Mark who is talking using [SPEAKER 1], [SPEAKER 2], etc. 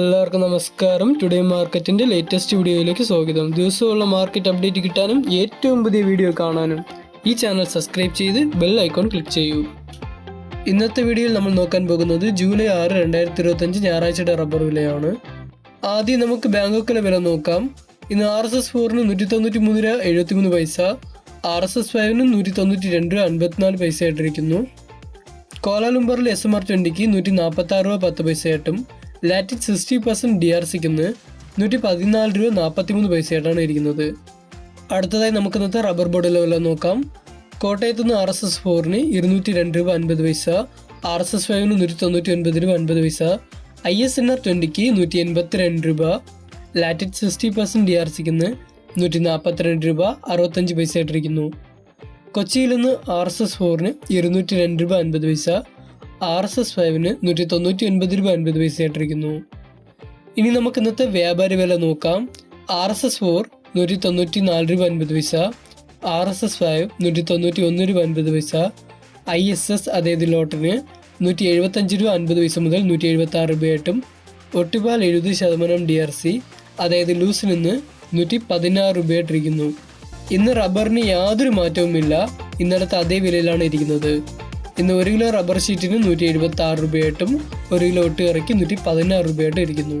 [SPEAKER 1] എല്ലാവർക്കും നമസ്കാരം. ടുഡേ മാർക്കറ്റിന്റെ ലേറ്റസ്റ്റ് വീഡിയോയിലേക്ക് സ്വാഗതം. ദിവസമുള്ള മാർക്കറ്റ് അപ്ഡേറ്റ് കിട്ടാനും ഏറ്റവും പുതിയ വീഡിയോ കാണാനും ഈ ചാനൽ സബ്സ്ക്രൈബ് ചെയ്ത് ബെൽ ഐക്കോൺ ക്ലിക്ക് ചെയ്യൂ. ഇന്നത്തെ വീഡിയോയിൽ നമ്മൾ നോക്കാൻ പോകുന്നത് ജൂലൈ ആറ് രണ്ടായിരത്തി ഇരുപത്തഞ്ച് ഞായറാഴ്ചയുടെ റബ്ബർ വിലയാണ്. ആദ്യം നമുക്ക് ബാങ്കോക്കിലെ വില നോക്കാം. ഇന്ന് ആർ എസ് എസ് ഫോറിന് നൂറ്റി തൊണ്ണൂറ്റി മൂന്ന് രൂപ എഴുപത്തി മൂന്ന് പൈസ. ആർ എസ് എസ് ഫൈവിന് നൂറ്റി തൊണ്ണൂറ്റി രണ്ട് രൂപ അൻപത്തിനാല് പൈസ ആയിട്ടിരിക്കുന്നു കോലാലുംബറിൽ എസ് എം ആർ ട്വന്റിക്ക് നൂറ്റി നാൽപ്പത്തി ആറ് രൂപ പത്ത് പൈസയായിട്ടും ലാറ്റിക് സിക്സ്റ്റി പെർസെന്റ് ഡി ആർ സിക്ക് നൂറ്റി പതിനാല് രൂപ നാൽപ്പത്തി മൂന്ന് പൈസയായിട്ടാണ് ഇരിക്കുന്നത്. അടുത്തതായി നമുക്ക് ഇന്നത്തെ റബ്ബർ ബോർഡ് ലെവലിൽ നോക്കാം. കോട്ടയത്ത് നിന്ന് ആർ എസ് എസ് ഫോറിന് ഇരുന്നൂറ്റി രണ്ട് രൂപ അൻപത് പൈസ ആർ എസ് എസ് ഫൈവിന് നൂറ്റി തൊണ്ണൂറ്റി ഒൻപത് രൂപ അൻപത് പൈസ ഐ എസ് എൻ ആർ ട്വന്റിക്ക് നൂറ്റി എൺപത്തി രണ്ട് രൂപ Latin sixty percent D R സിക്ക് നൂറ്റി നാൽപ്പത്തിരണ്ട് രൂപ അറുപത്തഞ്ച് പൈസ ആയിട്ടിരിക്കുന്നു കൊച്ചിയിൽ നിന്ന് ആർ എസ് എസ് ഫോറിന് ഇരുന്നൂറ്റി രണ്ട് രൂപ അൻപത് പൈസ ആർ എസ് എസ് ഫൈവിന് നൂറ്റി തൊണ്ണൂറ്റി ഒൻപത് രൂപ അൻപത് പൈസ ആയിട്ടിരിക്കുന്നു. ഇനി നമുക്ക് ഇന്നത്തെ വ്യാപാര വില നോക്കാം. ആർ എസ് എസ് ഫോർ നൂറ്റി തൊണ്ണൂറ്റി നാല് രൂപ അൻപത് പൈസ ആർ എസ് എസ് ഫൈവ് നൂറ്റി തൊണ്ണൂറ്റി ഒന്ന് രൂപ അൻപത് പൈസ ഐ എസ് എസ് അതായത് ലോട്ടിന് നൂറ്റി എഴുപത്തഞ്ച് രൂപ അൻപത് പൈസ മുതൽ നൂറ്റി എഴുപത്തി ആറ് രൂപയായിട്ടും ഒട്ടുപാൽ എഴുപത് ശതമാനം ഡി ആർ സി അതായത് ലൂസിൽ നിന്ന് നൂറ്റി പതിനാറ് രൂപയായിട്ടിരിക്കുന്നു. ഇന്ന് റബ്ബറിന് യാതൊരു മാറ്റവുമില്ല. ഇന്നലത്തെ അതേ വിലയിലാണ് ഇരിക്കുന്നത്. ഇന്ന് ഒരു കിലോ റബ്ബർ ഷീറ്റിന് നൂറ്റി എഴുപത്തി ആറ് രൂപയായിട്ടും ഒരു കിലോ ഒട്ടുകറിക്ക് നൂറ്റി പതിനാറ് രൂപയായിട്ടും ഇരിക്കുന്നു.